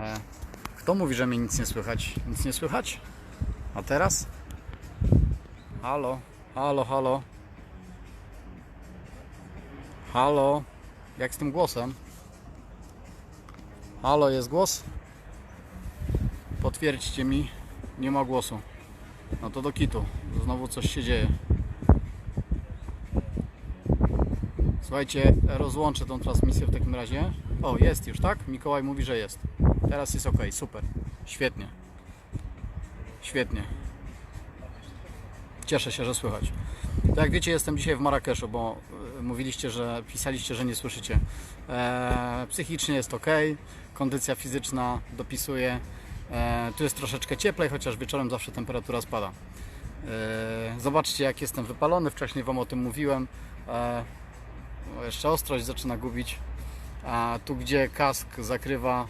E, Kto mówi, że mnie nic nie słychać? Nic nie słychać? A teraz? Halo, halo, halo. Halo, jak z tym głosem? Halo, jest głos? Potwierdźcie mi, nie ma głosu. No to do kitu, znowu coś się dzieje. Słuchajcie, rozłączę tą transmisję w takim razie. O, jest już, tak? Mikołaj mówi, że jest. Teraz jest ok, super. Świetnie. Świetnie. Cieszę się, że słychać. Tak jak wiecie, jestem dzisiaj w Marrakeszu, bo y, mówiliście, że pisaliście, że nie słyszycie. Eee, psychicznie jest ok, kondycja fizyczna dopisuje. Eee, tu jest troszeczkę cieplej, chociaż wieczorem zawsze temperatura spada. Zobaczcie, jak jestem wypalony. Wcześniej Wam o tym mówiłem. Jeszcze ostrość zaczyna gubić. A tu, gdzie kask zakrywa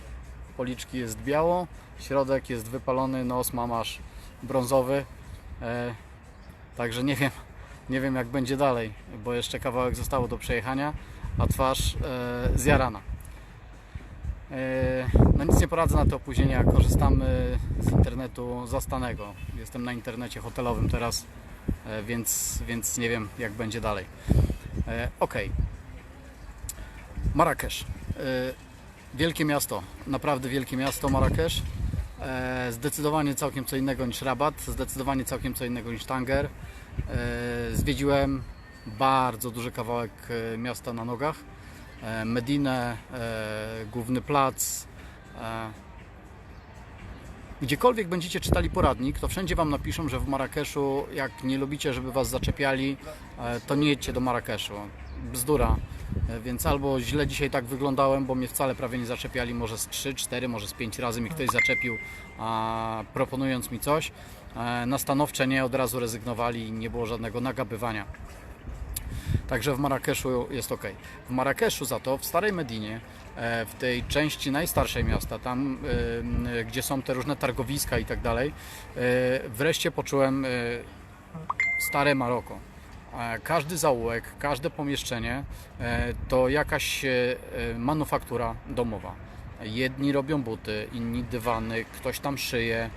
policzki, jest biało, środek jest wypalony, nos mam aż brązowy. E, także nie wiem, nie wiem jak będzie dalej, bo jeszcze kawałek zostało do przejechania, a twarz e, zjarana. E, no nic nie poradzę na te opóźnienia, korzystamy z internetu zastanego. Jestem na internecie hotelowym teraz, e, więc, więc nie wiem jak będzie dalej. E, ok. Marrakesz. Wielkie miasto, naprawdę wielkie miasto Marrakesz. E, Zdecydowanie całkiem co innego niż Rabat, zdecydowanie całkiem co innego niż Tanger. E, Zwiedziłem bardzo duży kawałek e, miasta na nogach. Medinę, główny plac. Gdziekolwiek będziecie czytali poradnik, to wszędzie Wam napiszą, że w Marrakeszu, jak nie lubicie, żeby Was zaczepiali, to nie jedźcie do Marrakeszu. Bzdura. E, Więc albo źle dzisiaj tak wyglądałem, bo mnie wcale prawie nie zaczepiali, może z 3, 4, może z 5 razy mi ktoś zaczepił, a, proponując mi coś. E, Na stanowcze nie od razu rezygnowali i nie było żadnego nagabywania. Także w Marrakeszu jest ok. W Marrakeszu za to, w Starej Medinie, e, w tej części najstarszej miasta, tam gdzie są te różne targowiska i tak dalej, wreszcie poczułem stare Maroko. E, Każdy zaułek, każde pomieszczenie e, to jakaś e, manufaktura domowa. Jedni robią buty, inni dywany, ktoś tam szyje,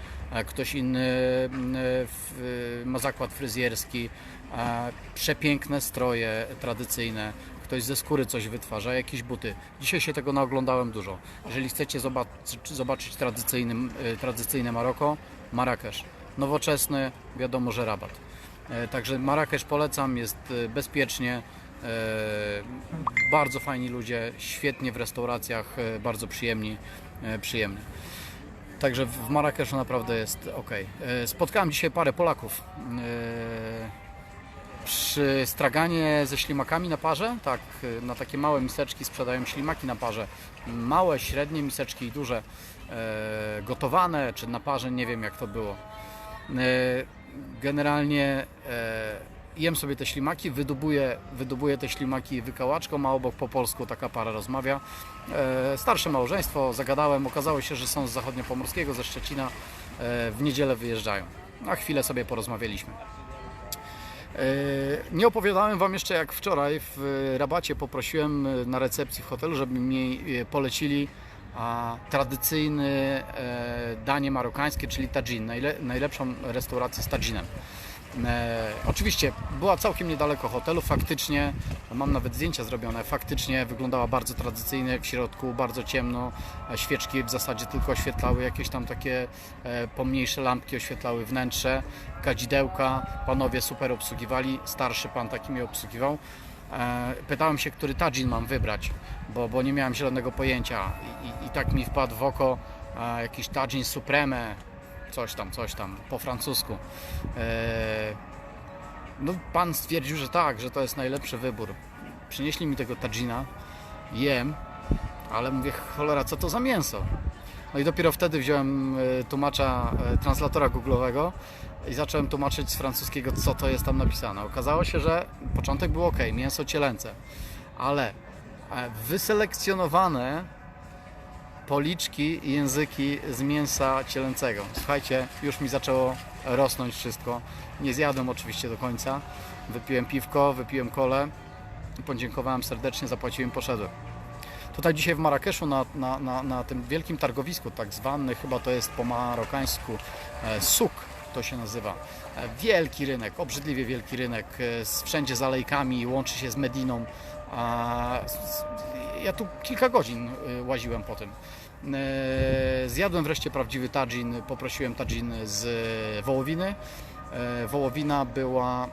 ktoś inny m, w- ma zakład fryzjerski, przepiękne stroje tradycyjne, ktoś ze skóry coś wytwarza, jakieś buty. Dzisiaj się tego naoglądałem dużo. Jeżeli chcecie zobaczyć, zobaczyć tradycyjne Maroko, Marrakesz. Nowoczesny, wiadomo, że rabat. E, Także Marrakesz polecam, jest e, bezpiecznie, e, bardzo fajni ludzie, świetnie w restauracjach, bardzo przyjemni, przyjemnie. Także w Marrakeszu naprawdę jest ok. Spotkałem dzisiaj parę Polaków przy straganie ze ślimakami na parze. Tak, na takie małe miseczki sprzedają ślimaki na parze. Małe, średnie miseczki i duże, gotowane czy na parze, nie wiem jak to było. Generalnie e, jem sobie te ślimaki, wydubuję, wydubuję te ślimaki wykałaczką, a obok po polsku taka para rozmawia. E, Starsze małżeństwo, zagadałem, okazało się, że są z zachodniopomorskiego, ze Szczecina, e, w niedzielę wyjeżdżają. Na chwilę sobie porozmawialiśmy. Nie opowiadałem Wam jeszcze jak wczoraj w Rabacie poprosiłem na recepcji w hotelu, żeby mi polecili a, tradycyjny e, danie marokańskie, czyli tadżin, najle, najlepszą restaurację z tadżinem. E, oczywiście była całkiem niedaleko hotelu, faktycznie, mam nawet zdjęcia zrobione, faktycznie wyglądała bardzo tradycyjnie, w środku bardzo ciemno, świeczki w zasadzie tylko oświetlały jakieś tam takie e, pomniejsze lampki, oświetlały wnętrze, kadzidełka, panowie super obsługiwali, starszy pan taki mnie obsługiwał. E, Pytałem się, który tadżin mam wybrać, bo, bo nie miałem zielonego pojęcia i, i, i tak mi wpadł w oko e, jakiś tadżin supreme, coś tam, coś tam, po francusku. E, No, pan stwierdził, że tak, że to jest najlepszy wybór. Przynieśli mi tego tadżina, jem, ale mówię, cholera, co to za mięso? No i dopiero wtedy wziąłem e, tłumacza, e, translatora googlowego i zacząłem tłumaczyć z francuskiego, co to jest tam napisane. Okazało się, że początek był ok, mięso cielęce, ale e, wyselekcjonowane policzki i języki z mięsa cielęcego. Słuchajcie, już mi zaczęło rosnąć wszystko. Nie zjadłem oczywiście do końca. Wypiłem piwko, wypiłem kolę, podziękowałem serdecznie, zapłaciłem, poszedłem. Tutaj dzisiaj w Marrakeszu na, na, na, na tym wielkim targowisku, tak zwany chyba to jest po marokańsku e, suk to się nazywa. E, Wielki rynek, obrzydliwie wielki rynek, e, z, wszędzie z alejkami, łączy się z Mediną. A, s- ja tu kilka godzin e, łaziłem po tym. Zjadłem wreszcie prawdziwy tadżin, poprosiłem tadżin z wołowiny. Wołowina była e,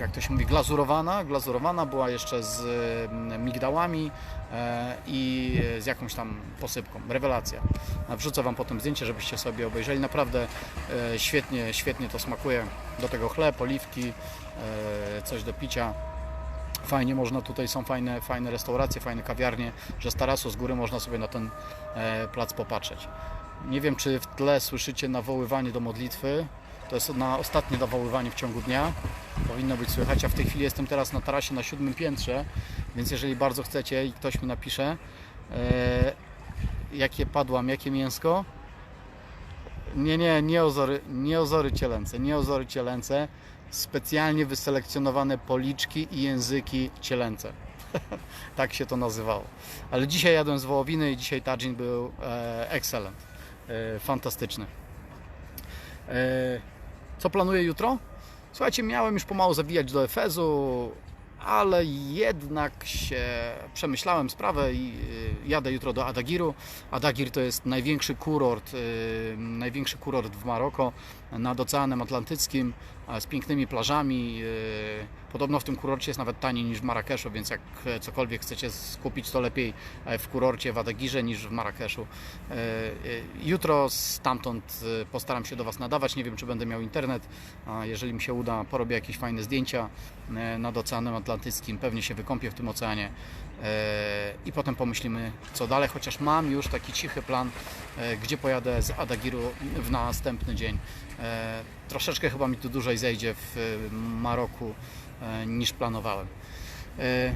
jak to się mówi, glazurowana. Glazurowana była jeszcze z mm, migdałami e, i z jakąś tam posypką. Rewelacja. Wrzucę Wam potem zdjęcie, żebyście sobie obejrzeli. Naprawdę e, świetnie, świetnie to smakuje. Do tego chleb, oliwki, e, coś do picia. Fajnie można, tutaj są fajne, fajne restauracje, fajne kawiarnie, że z tarasu z góry można sobie na ten plac popatrzeć. Nie wiem, czy w tle słyszycie nawoływanie do modlitwy. To jest na ostatnie nawoływanie w ciągu dnia. Powinno być słychać. Ja w tej chwili jestem teraz na tarasie na siódmym piętrze, więc jeżeli bardzo chcecie i ktoś mi napisze, e, jakie padłam, jakie mięsko. Nie, nie, nie ozory, nie ozory cielęce, nie ozory cielęce. Specjalnie wyselekcjonowane policzki i języki cielęce. tak się to nazywało. Ale dzisiaj jadłem z wołowiny i dzisiaj tadżin był e, excellent. E, fantastyczny. E, co planuję jutro? Słuchajcie, miałem już pomału zawijać do Efezu, ale jednak się przemyślałem sprawę i y, jadę jutro do Adagiru. Adagir to jest największy kurort, y, największy kurort w Maroko nad Oceanem Atlantyckim z pięknymi plażami. y, Podobno w tym kurorcie jest nawet taniej niż w Marrakeszu, więc jak e, cokolwiek chcecie skupić, to lepiej e, w kurorcie w Adagirze niż w Marrakeszu. E, e, Jutro stamtąd e, postaram się do Was nadawać. Nie wiem, czy będę miał internet. Jeżeli mi się uda, porobię jakieś fajne zdjęcia e, nad Oceanem Atlantyckim. Pewnie się wykąpię w tym oceanie e, i potem pomyślimy, co dalej. Chociaż mam już taki cichy plan, e, gdzie pojadę z Adagiru w następny dzień. E, Troszeczkę chyba mi tu dłużej zejdzie w e, Maroku e, niż planowałem. E,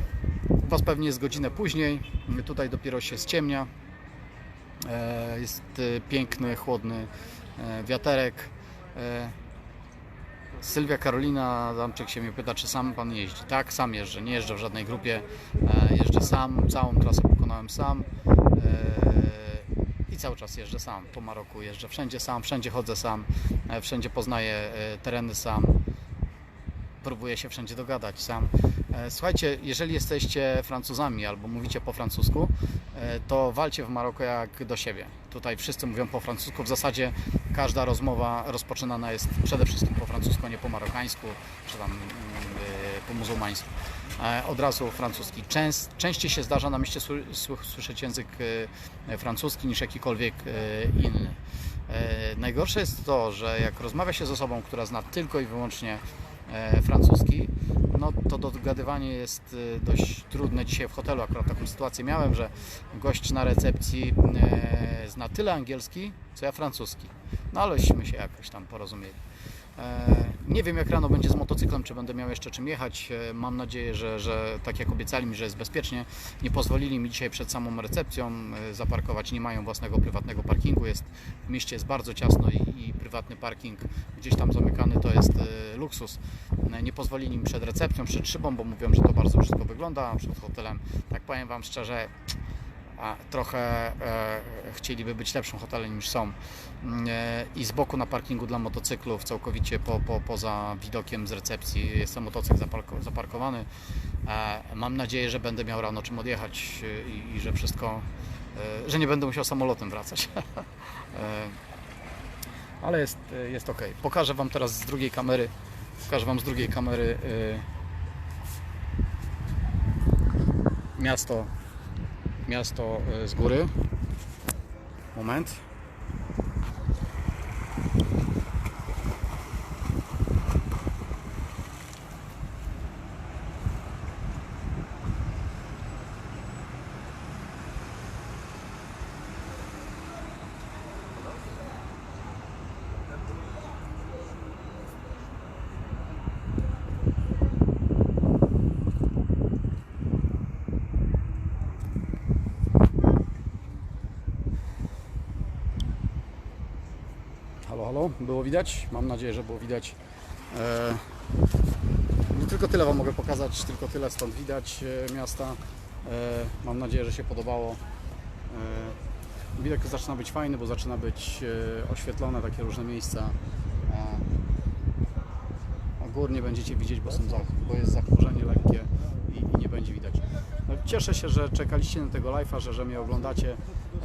Was pewnie jest godzinę później. Tutaj dopiero się ściemnia. E, Jest e, piękny, chłodny e, wiaterek. Sylwia Karolina Zamczyk się mnie pyta, czy sam Pan jeździ. Tak, sam jeżdżę. Nie jeżdżę w żadnej grupie. E, Jeżdżę sam. Całą trasę pokonałem sam. E, I cały czas jeżdżę sam. Po Maroku jeżdżę wszędzie sam. Wszędzie chodzę sam. e, Wszędzie poznaję tereny sam. Próbuję się wszędzie dogadać sam. E, Słuchajcie, jeżeli jesteście Francuzami albo mówicie po francusku, e, to walcie w Maroko jak do siebie. Tutaj wszyscy mówią po francusku. W zasadzie każda rozmowa rozpoczynana jest przede wszystkim po francusku, nie po marokańsku, czy tam mm, po muzułmańsku. E, Od razu francuski. Częst, częściej się zdarza na mieście sły- sły- słyszeć język francuski niż jakikolwiek inny. Najgorsze jest to, że jak rozmawia się z osobą, która zna tylko i wyłącznie francuski, no to dogadywanie jest e, dość trudne. Dzisiaj w hotelu akurat taką sytuację miałem, że gość na recepcji e, zna tyle angielski, co ja francuski. No aleśmy się jakoś tam porozumieli. E, Nie wiem jak rano będzie z motocyklem, czy będę miał jeszcze czym jechać. E, Mam nadzieję, że, że tak jak obiecali mi, że jest bezpiecznie. Nie pozwolili mi dzisiaj przed samą recepcją e, zaparkować. Nie mają własnego prywatnego parkingu. Jest, w mieście jest bardzo ciasno i, i prywatny parking gdzieś tam zamykany to jest luksus. Nie pozwolili mi przed recepcją, przed szybą, bo mówią, że to bardzo brzydko wygląda. Przed hotelem, tak powiem Wam szczerze, a trochę e, chcieliby być lepszym hotelem niż są. Mm, E, I z boku na parkingu dla motocyklów, całkowicie po, po, poza widokiem z recepcji, jest motocykl zaparko, zaparkowany. E, mam nadzieję, że będę miał rano czym odjechać e, i, i że wszystko, e, że nie będę musiał samolotem wracać. e, ale jest, e, jest ok. Pokażę Wam teraz z drugiej kamery. Pokażę Wam z drugiej kamery e, miasto miasto e, z góry. Moment. Halo, halo, było widać? Mam nadzieję, że było widać. E, I tylko tyle Wam mogę pokazać, tylko tyle stąd widać e, miasta. E, Mam nadzieję, że się podobało. E, Widok zaczyna być fajny, bo zaczyna być e, oświetlone takie różne miejsca. A Górnie będziecie widzieć, bo, są bo jest zachmurzenie lekkie i, i nie będzie widać. Cieszę się, że czekaliście na tego live'a, że, że mnie oglądacie.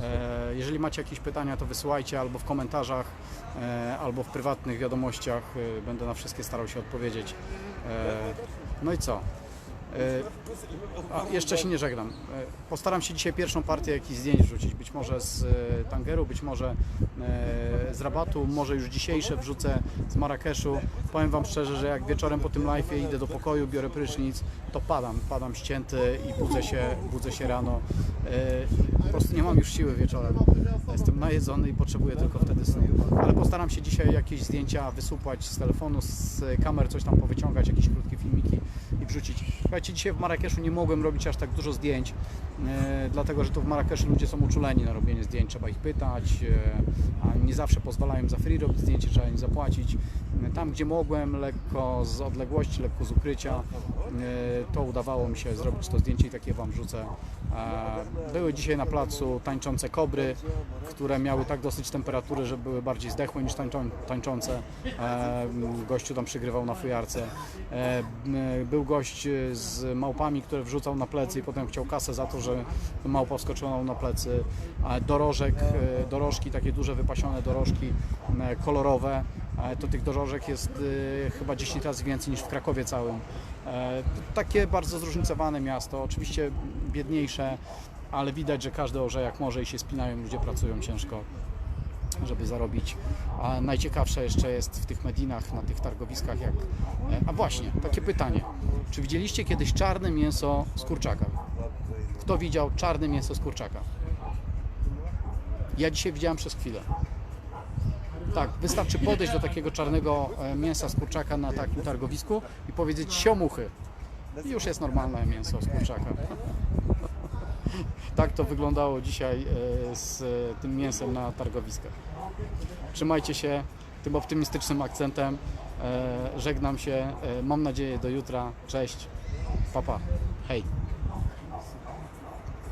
E, Jeżeli macie jakieś pytania, to wysyłajcie albo w komentarzach, e, albo w prywatnych wiadomościach. E, Będę na wszystkie starał się odpowiedzieć. No i co? E, A jeszcze się nie żegnam. E, Postaram się dzisiaj pierwszą partię jakichś zdjęć wrzucić. Być może z e, Tangeru, być może z Rabatu, może już dzisiejsze wrzucę z Marrakeszu. Powiem Wam szczerze, że jak wieczorem po tym live'ie idę do pokoju, biorę prysznic, to padam, padam ścięty i budzę się, budzę się rano. Po prostu nie mam już siły wieczorem. Jestem najedzony i potrzebuję tylko wtedy snu. Ale postaram się dzisiaj jakieś zdjęcia wysupłać z telefonu, z kamer, coś tam powyciągać, jakieś krótkie filmiki wrzucić. Słuchajcie, dzisiaj w Marrakeszu nie mogłem robić aż tak dużo zdjęć, dlatego że tu w Marrakeszu ludzie są uczuleni na robienie zdjęć, trzeba ich pytać, e, a nie zawsze pozwalają za free robić zdjęcie, trzeba im zapłacić. E, Tam, gdzie mogłem, lekko z odległości, lekko z ukrycia, e, to udawało mi się zrobić to zdjęcie i takie Wam rzucę. E, Były dzisiaj na placu tańczące kobry, które miały tak dosyć temperatury, że były bardziej zdechłe niż tańczą, tańczące. E, Gościu tam przygrywał na fujarce. E, Był gość z małpami, które wrzucał na plecy i potem chciał kasę za to, że małpa wskoczyła na plecy. E, Dorożek, e, dorożki, takie duże wypasione dorożki m, kolorowe. E, To tych dorożek jest e, chyba 10 razy więcej niż w Krakowie całym. E, Takie bardzo zróżnicowane miasto, oczywiście biedniejsze, ale widać, że każdy orze jak może i się spinają, ludzie pracują ciężko żeby zarobić. A najciekawsze jeszcze jest w tych Medinach, na tych targowiskach, jak... e, A właśnie, takie pytanie. Czy widzieliście kiedyś czarne mięso z kurczaka? Kto widział czarne mięso z kurczaka? Ja dzisiaj widziałem przez chwilę. Tak, wystarczy podejść do takiego czarnego e, mięsa z kurczaka na takim targowisku i powiedzieć siomuchy. I już jest normalne mięso z kurczaka. Tak to wyglądało dzisiaj e, z e, tym mięsem na targowiskach. Trzymajcie się tym optymistycznym akcentem. Żegnam się. Mam nadzieję do jutra. Cześć. Papa. Hej.